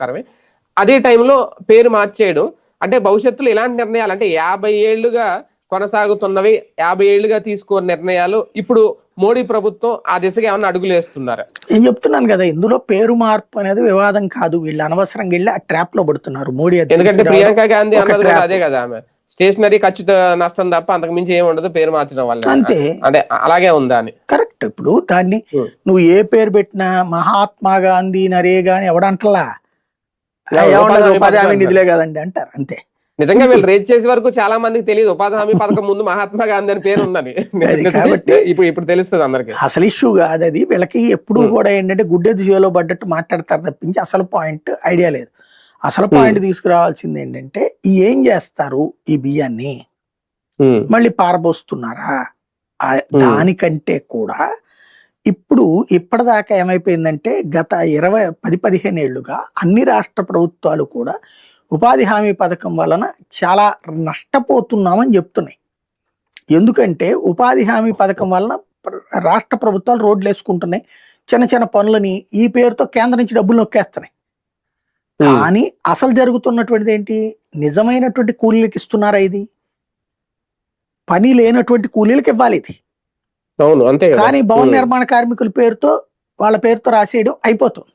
వాస్తవకరమే అదే టైంలో పేరు మార్చేయడం. అంటే భవిష్యత్తులో ఇలాంటి నిర్ణయాలు అంటే యాభై ఏళ్ళుగా కొనసాగుతున్నవి యాభై ఏళ్ళుగా తీసుకున్న నిర్ణయాలు ఇప్పుడు మోడీ ప్రభుత్వం ఆ దిశగా ఏమన్నా అడుగులు వేస్తున్నారు? నేను చెప్తున్నాను కదా ఇందులో పేరు మార్పు అనేది వివాదం కాదు. వీళ్ళు అనవసరంగా వెళ్ళి ఆ ట్రాప్లో పడుతున్నారు. మోడీ ఎందుకంటే ప్రియాంక గాంధీ అన్నది కూడా. అదే కదా ఆమె. స్టేషనరీ ఖర్చుతో నష్టం తప్ప అంతకు మించి ఏమి ఉండదు పేరు మార్చడం వల్ల అంతే. అంటే అలాగే ఉందా అని. కరెక్ట్. ఇప్పుడు దాన్ని. నువ్వు ఏ పేరు పెట్టినా మహాత్మా గాంధీ నరేగా అని ఎవడంటలా? ఇలా ఏమన్నది ఉపాధి హామీ నిధులే కదండి అంటారు అంతే. నిజంగా వీళ్ళు రేట్ చేసే వరకు చాలా మందికి తెలియదు. ఉపాధి హామీ పథకం ముందు మహాత్మా గాంధీ అని పేరు ఉందని. కాబట్టి- ఇప్పుడు ఇప్పుడు తెలుస్తుంది అందరికి. అసలు ఇష్యూ కాదు అది. వీళ్ళకి ఎప్పుడు. కూడా ఏంటంటే గుడ్డెద్దు చేలో పడ్డట్టు మాట్లాడతారు తప్పించి అసలు పాయింట్ ఐడియా లేదు. అసలు పాయింట్ తీసుకురావాల్సింది ఏంటంటే ఈ ఏం చేస్తారు ఈ బియ్యాన్ని? మళ్ళీ పారబోస్తున్నారా? దానికంటే కూడా ఇప్పుడు ఇప్పటిదాకా ఏమైపోయిందంటే గత ఇరవై పది పదిహేను ఏళ్ళుగా అన్ని రాష్ట్ర ప్రభుత్వాలు కూడా ఉపాధి హామీ పథకం వలన చాలా నష్టపోతున్నామని చెప్తున్నాయి. ఎందుకంటే ఉపాధి హామీ పథకం వలన రాష్ట్ర ప్రభుత్వాలు రోడ్లు వేసుకుంటున్నాయి. చిన్న చిన్న పనులని ఈ పేరుతో కేంద్రం నుంచి డబ్బులు నొక్కేస్తున్నాయి. కానీ అసలు జరుగుతున్నటువంటిది ఏంటి? నిజమైనటువంటి కూలీలకు ఇస్తున్నారా ఇది? పని లేనటువంటి కూలీలకు ఇవ్వాలి ఇది. అవును అంతే కానీ భవన. నిర్మాణ కార్మికుల పేరుతో వాళ్ళ పేరుతో రాసేయడం అయిపోతుంది